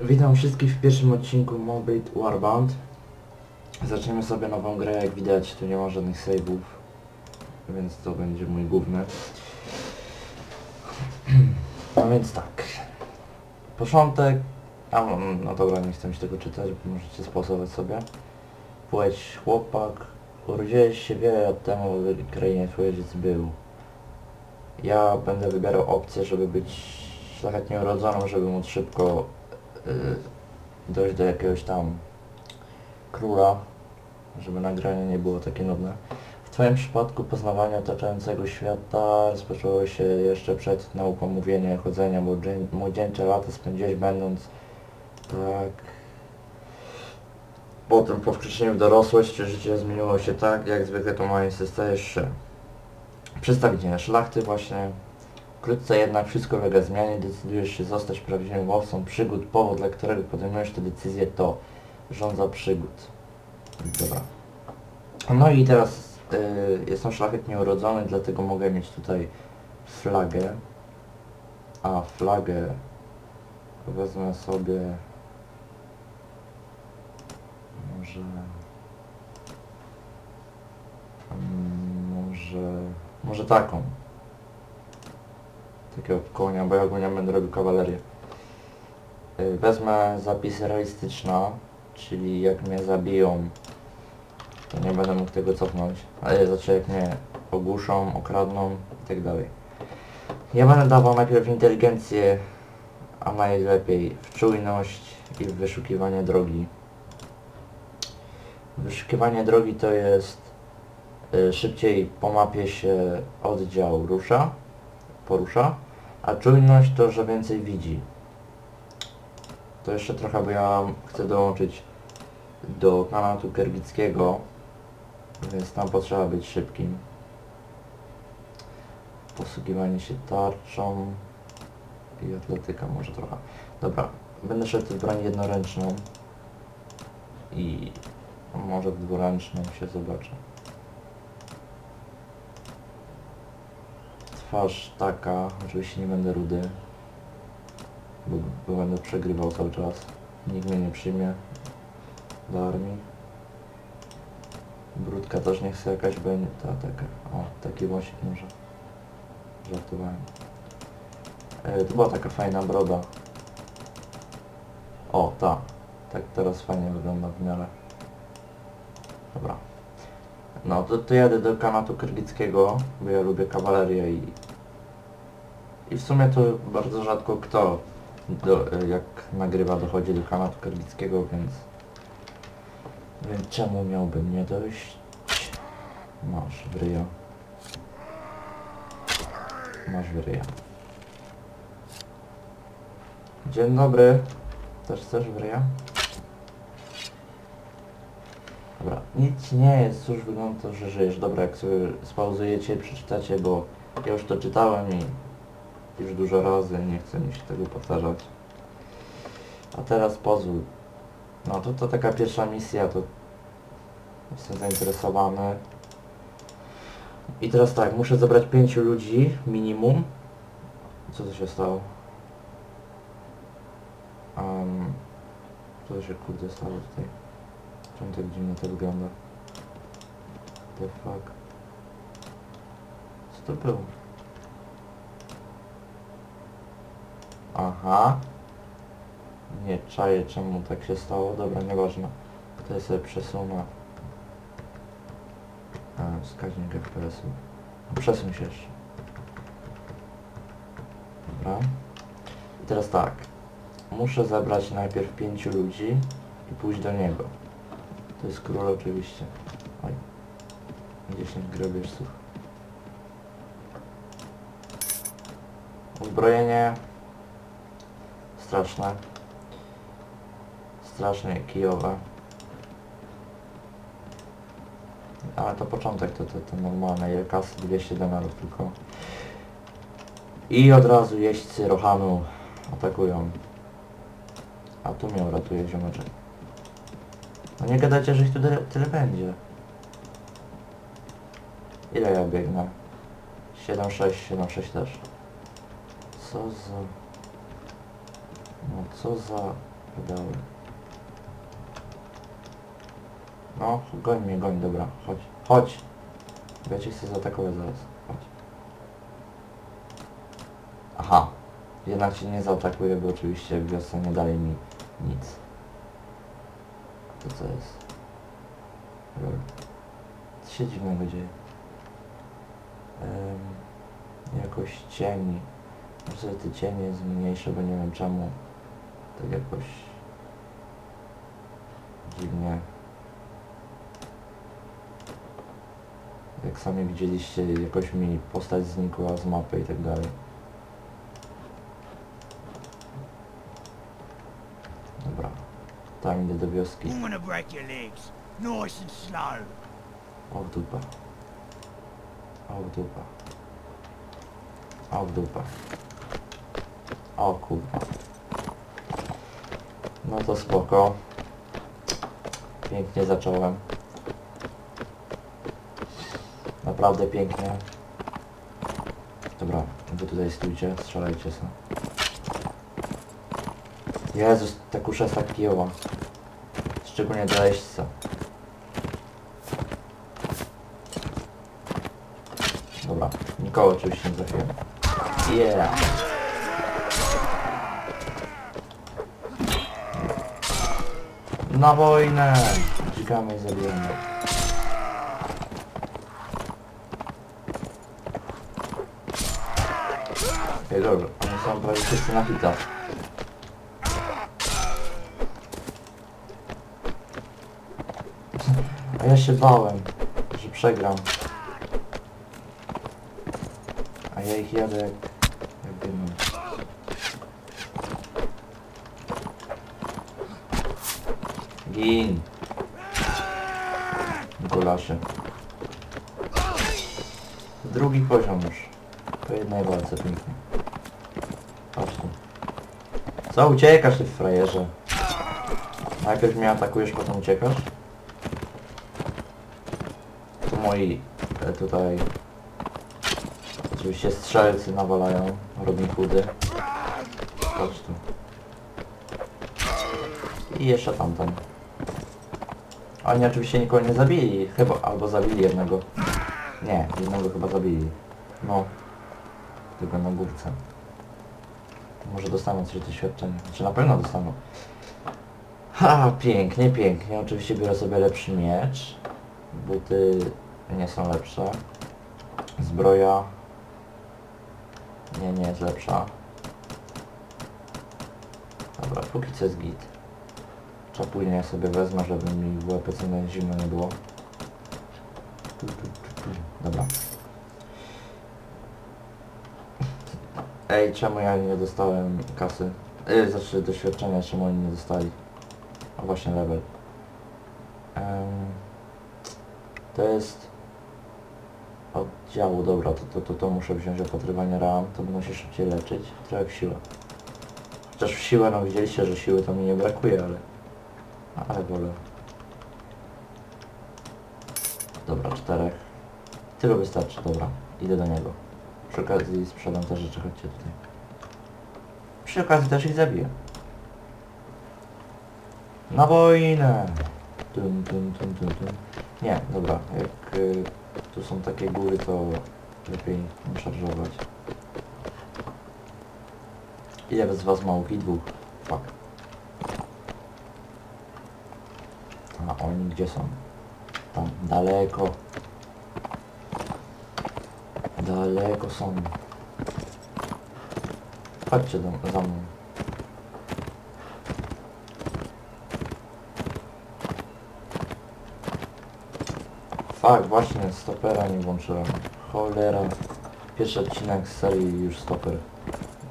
Witam wszystkich w pierwszym odcinku Mobile Warbound. Zaczniemy sobie nową grę, jak widać tu nie ma żadnych save'ów, więc to będzie mój główny. No więc tak. Początek... A, no, no dobra, nie chcę mi tego czytać, bo możecie sposobować sobie. Płeć chłopak, urodziłeś się wiele lat temu w krainie twój ojciec był. Ja będę wybierał opcję, żeby być szlachetnie urodzoną, żeby móc szybko dojść do jakiegoś tam króla, żeby nagranie nie było takie nudne. W Twoim przypadku poznawanie otaczającego świata rozpoczęło się jeszcze przed nauką mówienia chodzenia, bo dzień- młodzieńcze lata spędziłeś będąc tak... Potem po wkroczeniu w dorosłość życie zmieniło się tak, jak zwykle to mając stajesz się przedstawicielem szlachty właśnie. Wkrótce jednak wszystko ulega zmianie, decydujesz się zostać prawdziwym łowcą przygód. Powód, dla którego podejmujesz tę decyzję to rządza przygód. Dobra. No i teraz y, jestem szlachetnie urodzony, dlatego mogę mieć tutaj flagę. A flagę wezmę sobie może Mm, może może taką takiego konia, bo ja ogólnie będę robił kawalerię. Y, Wezmę zapis realistyczna, czyli jak mnie zabiją, to nie będę mógł tego cofnąć, ale znaczy jak mnie ogłuszą, okradną i tak dalej. Ja będę dawał najpierw inteligencję, a najlepiej w czujność i w wyszukiwanie drogi. Wyszukiwanie drogi to jest y, szybciej po mapie się oddział rusza, porusza, a czujność to, że więcej widzi. To jeszcze trochę, bo ja chcę dołączyć do kanatu kerbickiego, więc tam potrzeba być szybkim. Posługiwanie się tarczą i atletyka może trochę. Dobra, będę szedł w broń jednoręczną i może w dwuręczną się zobaczę. Twarz taka, oczywiście nie będę rudy, bo, bo będę przegrywał cały czas. Nikt mnie nie przyjmie do armii. Brudka też nie chce jakaś będzie, ta taka, o, taki wąsik może. Żartowałem. E, to była taka fajna broda. O, ta. Tak teraz fajnie wygląda w miarę. Dobra. No to, to jadę do kanatu kyrgyckiego, bo ja lubię kawalerię i... I w sumie to bardzo rzadko kto do, jak nagrywa dochodzi do kanatu kyrgyckiego, więc... Więc czemu miałbym nie dojść? Masz wryja. Masz wryja. Dzień dobry. Też chcesz wryja? Dobra, nic nie jest, cóż wygląda że żyjesz. Dobra, jak sobie spauzujecie, przeczytacie, bo ja już to czytałem i już dużo razy, nie chcę mi się tego powtarzać. A teraz pozwól. No to, to taka pierwsza misja, to jestem zainteresowany. I teraz tak, muszę zebrać pięciu ludzi minimum. Co to się stało? Um, co to się kurde stało tutaj? Czemu tak dziwnie to wygląda? The fuck? Co to było? Aha. Nie czaję czemu tak się stało. Dobra, nieważne. Tutaj sobie przesunę. A, wskaźnik FPS-u. Przesuń się jeszcze. Dobra. I teraz tak. Muszę zebrać najpierw pięciu ludzi i pójść do niego. To jest król oczywiście. Oj. 10 grobieżców. Uzbrojenie. Straszne. Strasznie kijowe. Ale to początek, to, to, to normalne. Ile kasy? 200 denarów tylko. I od razu jeźdźcy Rohanu atakują. A tu mnie uratuje ziomeczek. No nie gadajcie, że ich tu tyle, tyle będzie. Ile ja biegnę? 7-6, 7-6 też. Co za... No co za Pedały. No, goń mnie, goń, dobra, chodź. Chodź! Ja cię chcę zaatakować zaraz. Chodź. Aha. Jednak cię nie zaatakuje, bo oczywiście w wiosce nie dali mi nic. To co jest? Lol. Co się dziwnego dzieje? Em, jakoś cieni. Może te cienie zmniejsze, bo nie wiem czemu. Tak jakoś dziwnie. Jak sami widzieliście, jakoś mi postać znikła z mapy i tak dalej. Dobra. Tam idę do wioski. O w dupę. O w dupę. O w dupę. O kurwa. No to spoko. Pięknie zacząłem. Naprawdę pięknie. Dobra, wy tutaj stójcie, strzelajcie sobie. Jezus, ta kusza jest tak kijowa. Szczególnie dla jeźdźca. Dobra, nikogo oczywiście nie trafiłem. Yeah! Na wojnę! Dźgamy i zabijamy. Ej, dobra, oni są prawie wszyscy na hita. A ja się bałem, że przegram. A ja ich jadę jak Gin! Gulasze. Drugi poziom już. Po jednej walce pięknie. Chodź tu. Co uciekasz ty frajerze? Najpierw mnie atakujesz, potem uciekasz? Tu moi e, tutaj Oczywiście strzelcy nawalają Robin Hoody. Chodź tu. I jeszcze tamten. Oni oczywiście nikogo nie zabili, chyba, albo zabili jednego. Nie, jednego chyba zabili. No. Tylko na górce. Może dostaną coś doświadczenia. Znaczy na pewno dostaną. Ha, pięknie, pięknie. Oczywiście biorę sobie lepszy miecz. Buty nie są lepsze. Zbroja nie, nie jest lepsza. Dobra, póki co jest git. Czapujnie sobie wezmę, żeby mi w łepy co zimno nie było. Dobra. Ej, czemu ja nie dostałem kasy? Yy, znaczy doświadczenia, czemu oni nie dostali? O właśnie level. Em, to jest oddziału, dobra, to, to, to, to muszę wziąć opatrywanie ram, to będę się szybciej leczyć, trochę w siłę. Chociaż w siłę, no widzieliście, że siły to mi nie brakuje, ale... Ale wolę. Dobra, czterech. Tyle wystarczy, dobra. Idę do niego. Przy okazji sprzedam te rzeczy, chodźcie tutaj. Przy okazji też ich zabiję. Na wojnę! Tum, tum, tum, tum, tum. Nie, dobra, jak y, tu są takie góry, to lepiej nie szarżować. Ile z was małki? Dwóch. Fuck. A oni gdzie są? Tam, daleko. Daleko są. Chodźcie do, za mną. Fak, właśnie stopera nie włączyłem. Cholera. Pierwszy odcinek z serii już stoper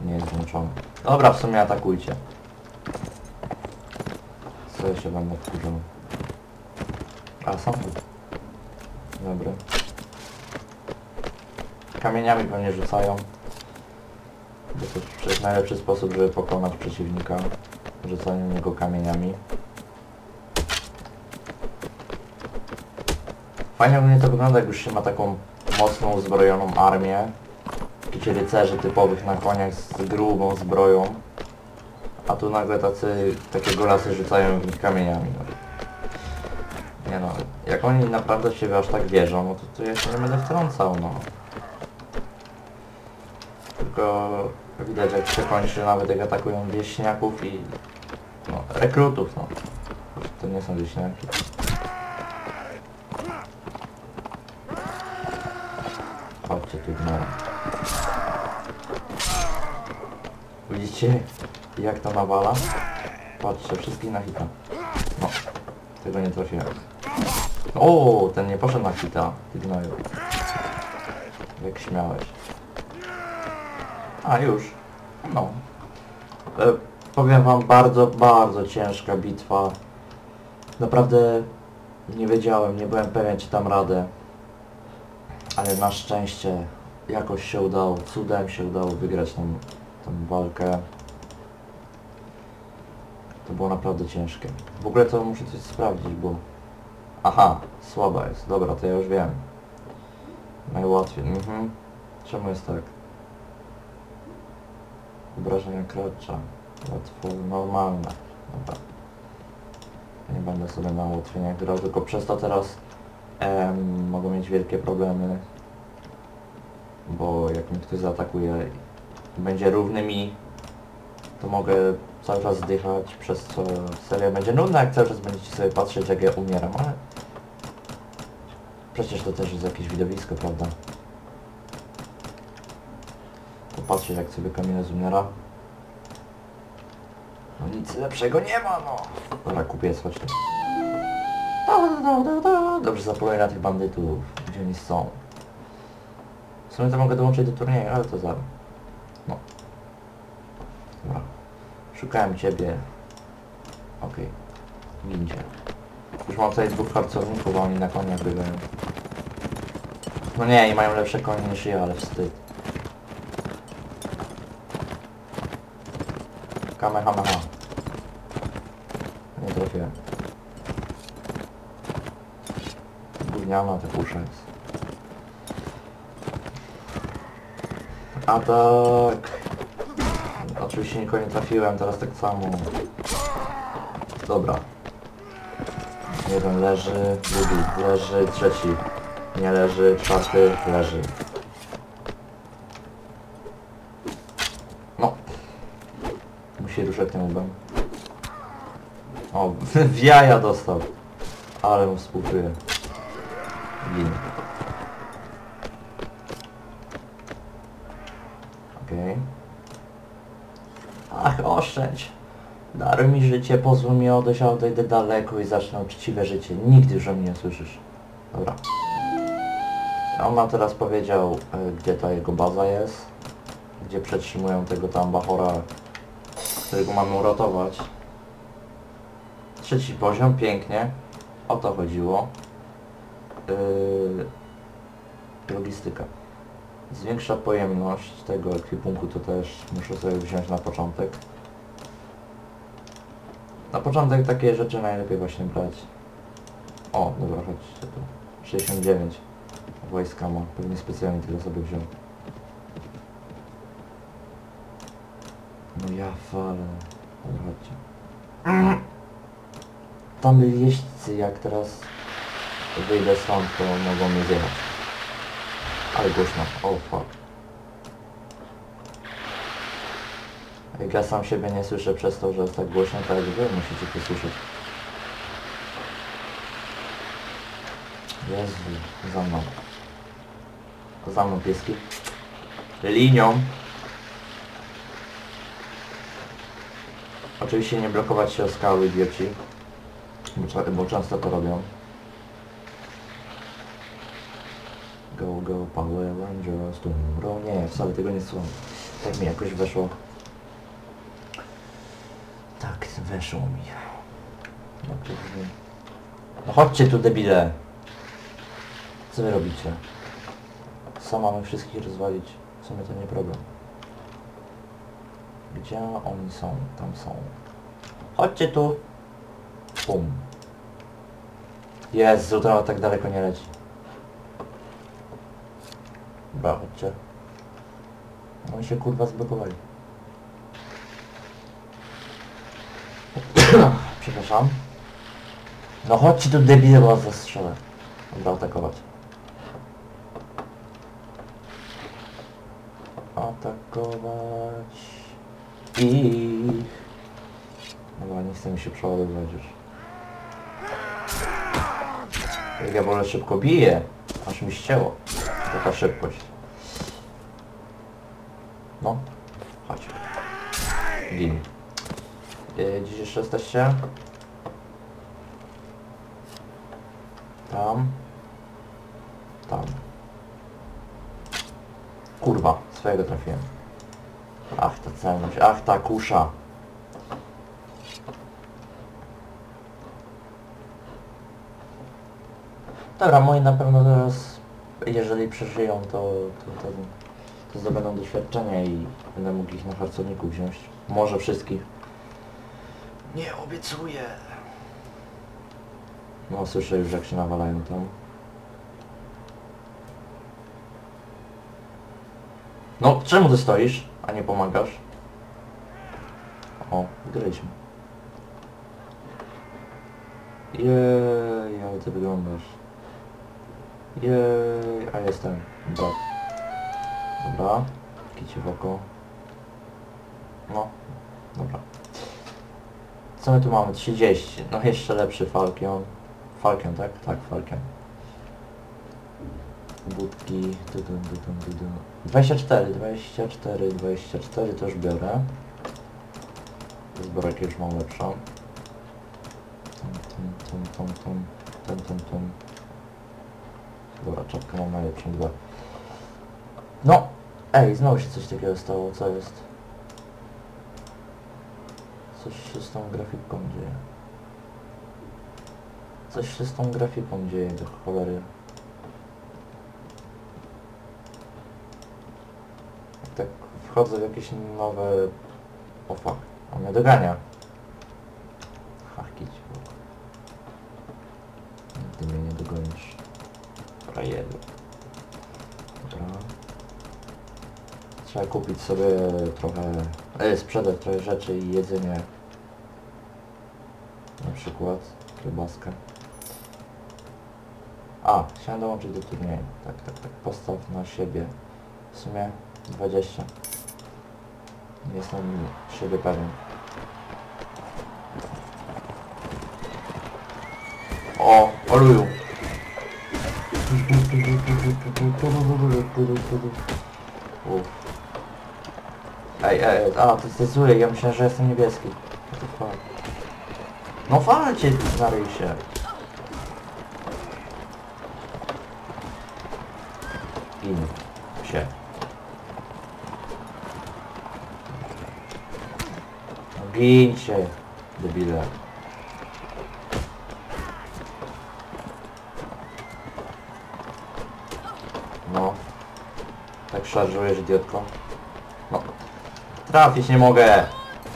nie jest włączony. Dobra, w sumie atakujcie. Co ja się będę. A, samochód. Dobry. Kamieniami pewnie rzucają. To przecież najlepszy sposób, żeby pokonać przeciwnika. Rzucanie w niego kamieniami. Fajnie ogólnie to wygląda, jak już się ma taką mocno uzbrojoną armię. Jakichś rycerzy typowych na koniach z grubą zbroją. A tu nagle tacy, takie golasy rzucają w nich kamieniami. Nie no, jak oni naprawdę w siebie aż tak wierzą, no to, to ja się nie będę wtrącał, no. Tylko widać jak się kończy, nawet jak atakują wieśniaków i no, rekrutów, no. To nie są wieśniaki. Chodźcie tu no. Widzicie jak to nawala? Patrzcie, wszystkich na hita. No, tego nie trafiłem. O, ten nie poszedł na hita, ty gnoju. Jak śmiałeś. A, już. No. E, powiem wam, bardzo, bardzo ciężka bitwa. Naprawdę nie wiedziałem, nie byłem pewien, czy dam radę. Ale na szczęście jakoś się udało, cudem się udało wygrać tą, tą walkę. To było naprawdę ciężkie. W ogóle to muszę coś sprawdzić, bo... Aha, słaba jest. Dobra, to ja już wiem. Najłatwiej. Mhm. Czemu jest tak? Obrażenia kracza. Łatwo, normalne. Dobra. Nie będę sobie na ułatwieniach grał, tylko przez to teraz em, mogą mieć wielkie problemy. Bo jak mnie ktoś zaatakuje i będzie równy mi, to mogę cały czas zdychać, przez co seria będzie nudna, jak cały czas będziecie sobie patrzeć, jak ja umieram, ale... Przecież to też jest jakieś widowisko, prawda? Popatrzcie, jak sobie Kamilez umiera. No nic lepszego nie ma, no! Dobra, kupię, chodź tu. Dobrze, zapoluję na tych bandytów, gdzie oni są. W sumie to mogę dołączyć do turnieju, ale to za... No. Dobra. Szukałem ciebie. Okej. Okay. Windzie. Już mam tutaj dwóch harcowników, a oni na koniach biegają. No nie, i mają lepsze konie niż ja, ale wstyd. Kamehameha. Nie trafiłem. Gówniana ta kusza jest. Atak! Oczywiście nikogo nie trafiłem, teraz tak samo. Dobra. Jeden leży, drugi leży, trzeci nie leży, czwarty leży. No. Musi ruszać tym łbem. O, w jaja dostał. Ale mu współczuję. Gin. Okej. Ach, oszczędź. Daruj mi życie, pozwól mi odejść, a odejdę daleko i zacznę uczciwe życie. Nigdy już o mnie nie słyszysz. Dobra. On nam teraz powiedział, e, gdzie ta jego baza jest. Gdzie przetrzymują tego tam Bachora, którego mamy uratować. Trzeci poziom, pięknie. O to chodziło. Yy, logistyka. Zwiększa pojemność tego ekwipunku, to też muszę sobie wziąć na początek. Na początek takie rzeczy najlepiej właśnie brać. O, dobra, chodźcie tu. 69 wojska ma, pewnie specjalnie tyle sobie wziął. No ja falę. Dobra, chodźcie. Tam jeźdźcy, jak teraz wyjdę stąd, to mogą mnie zjechać. Ale głośno. O fuck. Jak ja sam siebie nie słyszę przez to, że jest tak głośno, to jak wy musicie to słyszeć. Jezu, za mną. Za mną pieski. Linią. Oczywiście nie blokować się o skały, idioci. Bo, bo często to robią. Go, go, Power Rangers. Nie, wcale tego nie słucham. Tak mi jakoś weszło. No, no chodźcie tu, debile. Co wy robicie? Co mamy wszystkich rozwalić? W sumie to nie problem. Gdzie oni są? Tam są. Chodźcie tu! Pum. Jezu, to tak daleko nie leci. Dobra, chodźcie. Oni się kurwa zblokowali. Przepraszam. No chodźcie tu debile, bo was zastrzelę. Dobra, atakować. Atakować. I... Dobra, nie chcę mi się przeładowywać już. Jak ja wolę szybko biję, aż mi ścięło. Taka szybkość. No, chodź. Gin. Gdzieś jeszcze jesteście? Tam. Tam. Kurwa, swojego trafiłem. Ach, ta celność, ach, ta kusza. Dobra, moi na pewno teraz, jeżeli przeżyją, to, to, to, to zdobędą doświadczenia i będę mógł ich na harcowniku wziąć. Może wszystkich. Nie obiecuję. No słyszę już jak się nawalają tam. No, czemu ty stoisz, a nie pomagasz? O, wygraliśmy. Jej, ale ty wyglądasz. Jej, a jestem. Dobra. Dobra. Kicie w oko. No, dobra. Co my tu mamy? 30. No jeszcze lepszy Falcon. Falcon, tak? Tak, Falcon. Budki. Dudum. 24, 24, 24 to już biorę. Zbrojkę już mam lepszą. Tum, tum, tum, tum, tum, tum, tum. Dobra, czapkę mam najlepszą, dwa. No! Ej, znowu się coś takiego stało, co jest? Coś się z tą grafiką dzieje. Coś się z tą grafiką dzieje, do cholery. Tak wchodzę w jakieś nowe... O fuck, on mnie dogania. Hakić. Nigdy mnie nie dogonisz. Frajeru. Dobra. Trzeba kupić sobie trochę... E, sprzedać trochę rzeczy i jedzenie. Na przykład kiełbaskę. A, chciałem dołączyć do turnieju. Tak, tak, tak. Postaw na siebie. W sumie 20. Nie jestem siebie pewien. O, oluju. Uff. Ej, ej, a, to jest zły, ja myślałem, że jestem niebieski. What the fuck? No walcie, zaryj się. Gin się. No gin się, debile. No. Tak szarżujesz, idiotko. Trafić nie mogę.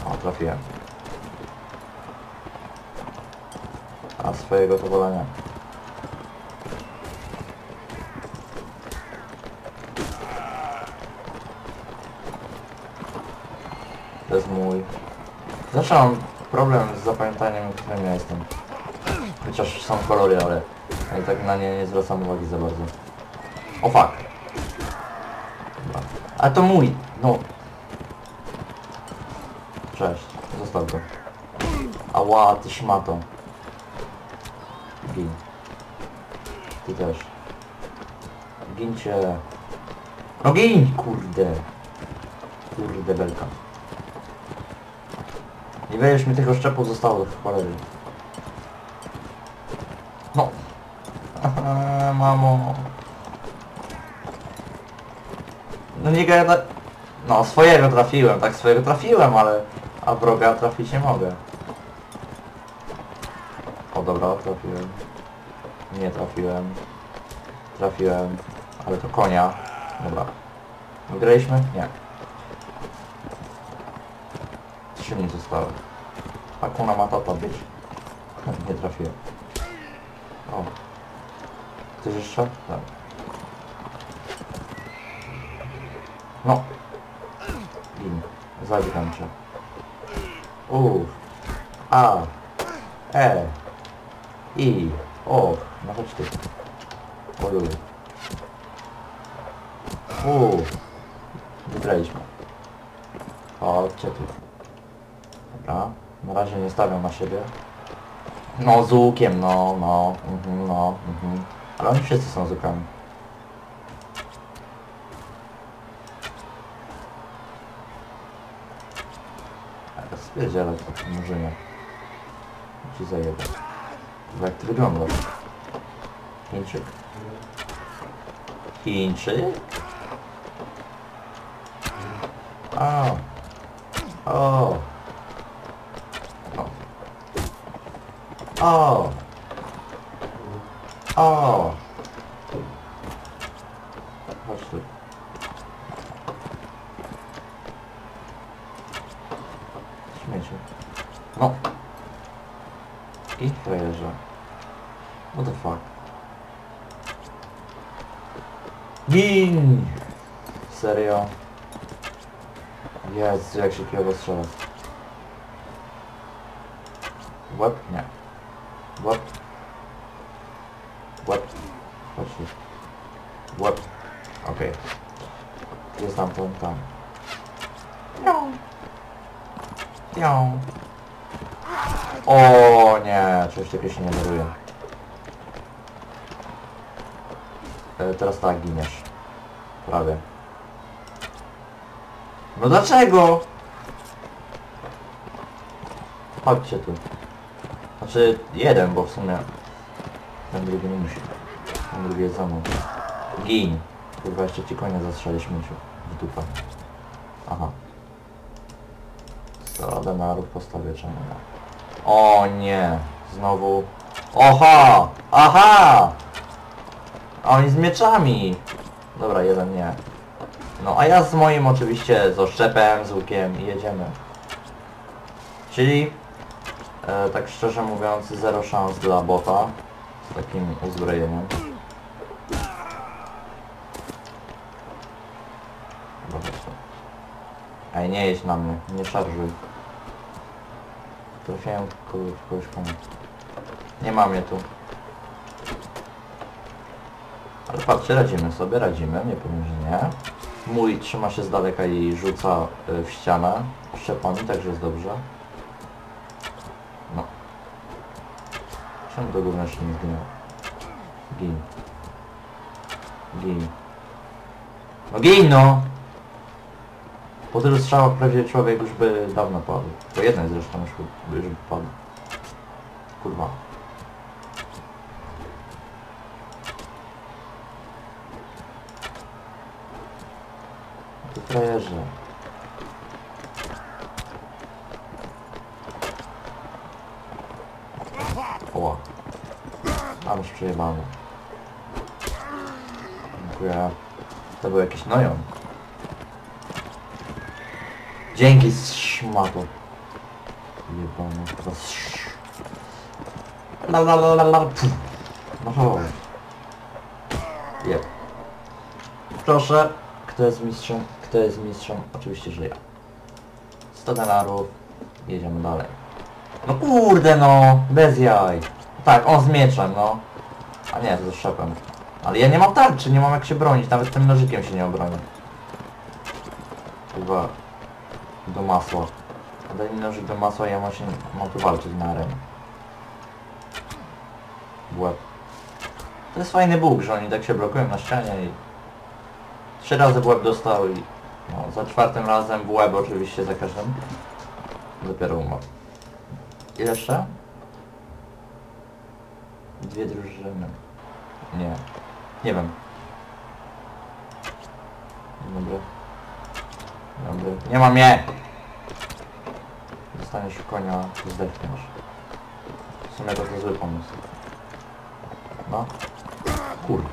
O, trafiłem. A swojego to wolenia. To jest mój. Zawsze mam problem z zapamiętaniem, którym ja jestem. Chociaż są kolory, ale ja tak na nie nie zwracam uwagi za bardzo. O fuck. A to mój. No. Cześć. Zostaw go. Ała, ty szmato. Gin. Ty też. Gincie. No gin, kurde. Kurde belka. Niewiele już mi tego szczepu zostało do cholery. No. Aha, mamo. No nie gada... No swojego trafiłem, tak swojego trafiłem, ale... A wroga trafić nie mogę. O dobra, trafiłem. Nie trafiłem. Trafiłem. Ale to konia. Dobra. Wygraliśmy? Nie. Trzy mi zostały. Hakuna Matata być. Nie trafiłem. O. Ktoś jeszcze? Tak. No. Gin. Zabieram cię. Uff. A. E. I. O. No chodź ty. Olu. U. Wygraliśmy. Chodźcie tu. Dobra. Na razie nie stawiam na siebie. No z łukiem, no, no, mhm, no, mhm. Ale oni wszyscy są z łukami. Ale spierdzielę to, murzynie. Ci zajebę. Jak ty wyglądasz? Chińczyk? Chińczyk? O! O! O! O! Chodź tu. Śmieciu. No. I frajerze. What the fuck? Gin! Serio? Kijowo strzela. Łeb? Nie. Łeb. Łeb. Chodź tu. Łeb. Okej. Jest tam, tam, tam. Ją. Ją. O nie, czegoś takiego się nie daruje. E, teraz tak giniesz. Prawie. No dlaczego? Chodźcie tu. Znaczy jeden, bo w sumie ten drugi nie musi. Ten drugi jest za mną. Gin. Kurwa jeszcze ci konia zastrzeli śmieciu. W dupę. Aha. 100 denarów postawię czemu nie? O nie. Znowu. Oha! Aha! A oni z mieczami! Dobra, jeden nie. No a ja z moim oczywiście z oszczepem, z łukiem i jedziemy. Czyli e, tak szczerze mówiąc zero szans dla bota z takim uzbrojeniem. Ej, nie jedź na mnie, nie szarżuj. Trafiałem kogoś, kogoś komuś. Nie mam je tu. Ale patrzcie, radzimy sobie, radzimy, nie powiem, że nie. Mój trzyma się z daleka i rzuca y, w ścianę szczepami, także jest dobrze. Czemu to gówno nie zginęło? Gin. Gin. No gin no! Po tylu strzałach prawie człowiek już by dawno padł. Po jednej zresztą już by, już by padł. Kurwa. Ty frajerze. Oła. Mam już przejebane. Dziękuję. To był jakiś nojon. Dzięki szmato. Jebany. chyba sz- La la la la la. No chodź. Jeb. Proszę. Kto jest mistrzem? Kto jest mistrzem? Oczywiście, że ja. 100 dolarów. Jedziemy dalej. No kurde no! Bez jaj. Tak, on z mieczem, no. A nie, to z szepem. Ale ja nie mam tarczy, nie mam jak się bronić. Nawet tym nożykiem się nie obronię. Chyba do masła. Daj mi nożyk do masła, ja mam, się, mam tu walczyć na arenie. Łeb. To jest fajny bóg, że oni tak się blokują na ścianie i... Trzy razy w łeb dostał i... No, za czwartym razem w łeb oczywiście za każdym. Dopiero umarł. I jeszcze? Dwie drużyny. Nie. Nie wiem. Dobry. Dobry. Nie mam je! Dostaniesz konia, zdechniesz. W sumie to, to zły pomysł. No. Kur.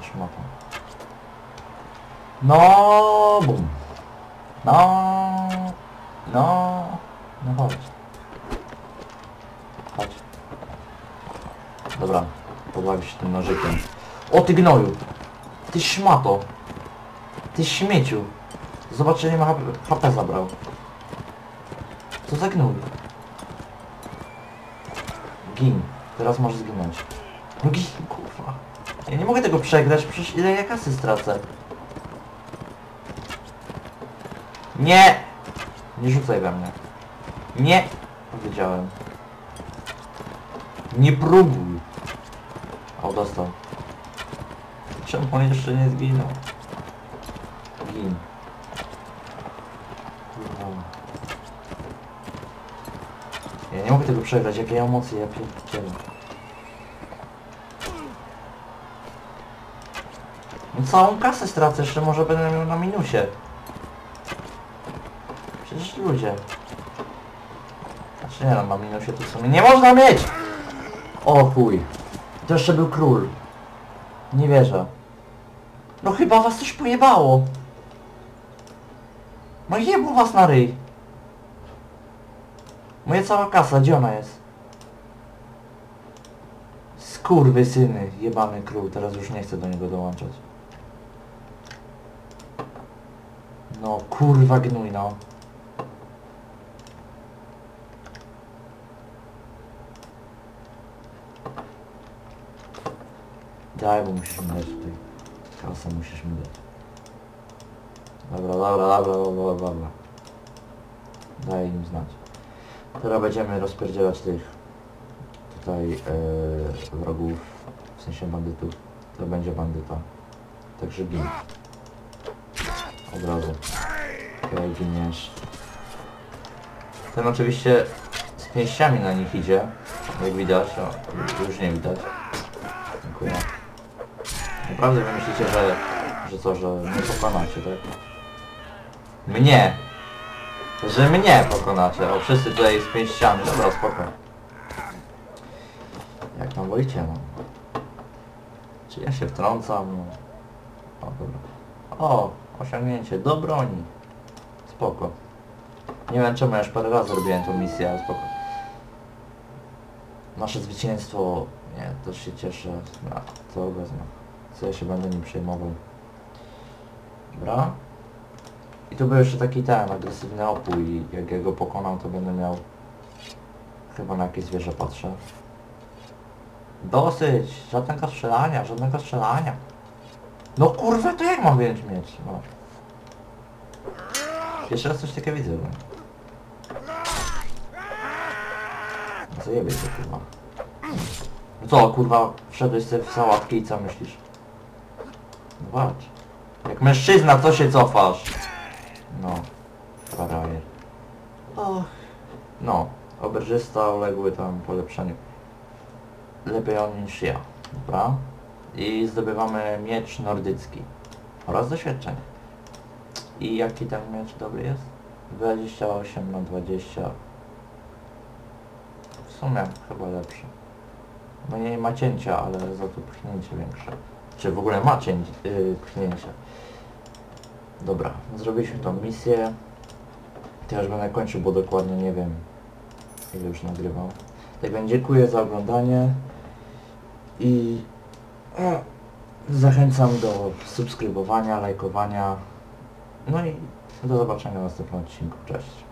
Szmata. No, bum. No, no chodź. Chodź. Dobra, pobawię się tym nożykiem. O ty gnoju! Ty szmato! Ty śmieciu! Zobacz, czy nie ma HP, HP zabrał. Co za gnój? Gin. Teraz możesz zginąć. No gin, kurwa. Ja nie mogę tego przegrać, przecież ile ja kasy stracę. Nie! Nie rzucaj we mnie. Nie! Powiedziałem. Nie próbuj. O, dostał. Czemu on jeszcze nie zginął? Gin. Ja nie mogę tego przegrać, jakie ja emocje, ja pierdzielę. No całą kasę stracę, jeszcze może będę miał na minusie. Przecież ludzie. Znaczy nie no, na minusie to w sumie nie można mieć! O chuj. To jeszcze był król. Nie wierzę. No chyba was coś pojebało. No jebło was na ryj. Moja cała kasa, gdzie ona jest? Skurwy syny, jebany król, teraz już nie chcę do niego dołączać. No kurwa gnój no. Daj, bo musisz mi dać tutaj. Kasę musisz mi dać. Dobra, dobra, dobra, dobra, dobra. Daj im znać. Teraz będziemy rozpierdzielać tych tutaj e, wrogów, w sensie bandytów. To będzie bandyta. Także gin. Od razu. Okej, giniesz. Ten oczywiście z pięściami na nich idzie. Jak widać, o, już nie widać. Dziękuję. Naprawdę wy myślicie, że, że co, że mnie pokonacie, tak? Mnie! Że mnie pokonacie. O, wszyscy tutaj z pięściami. Dobra, spoko. Jak tam wolicie, no. Czy ja się wtrącam? No. O, dobra. O, osiągnięcie do broni. Spoko. Nie wiem czemu ja już parę razy robiłem tą misję, ale spoko. Nasze zwycięstwo... Nie, też się cieszę. No, to wezmę. Co ja się będę nim przejmował. Dobra. I tu był jeszcze taki ten, agresywny opój i jak ja go pokonam to będę miał... Chyba na jakieś zwierzę patrzę. Dosyć! Żadnego strzelania, żadnego strzelania. No kurwa, to jak mam wyjąć mieć? No. Pierwszy raz coś takiego widzę. No. Zajebie się kurwa. No co kurwa, wszedłeś sobie w sałatkę i co myślisz? No. Jak mężczyzna, co się cofasz? No, frajer. Och. No, oberżysta uległy tam polepszeniu. Lepiej on niż ja, dobra? I zdobywamy miecz nordycki oraz doświadczenie. I jaki ten miecz dobry jest? 28 na 20. W sumie chyba lepszy. No nie ma cięcia, ale za to pchnięcie większe. Czy w ogóle ma cięć, yy, pchnięcie. Dobra, zrobiliśmy tą misję. Teraz będę kończył, bo dokładnie nie wiem ile już nagrywam. Tak więc dziękuję za oglądanie i e, zachęcam do subskrybowania, lajkowania. No i do zobaczenia w następnym odcinku. Cześć.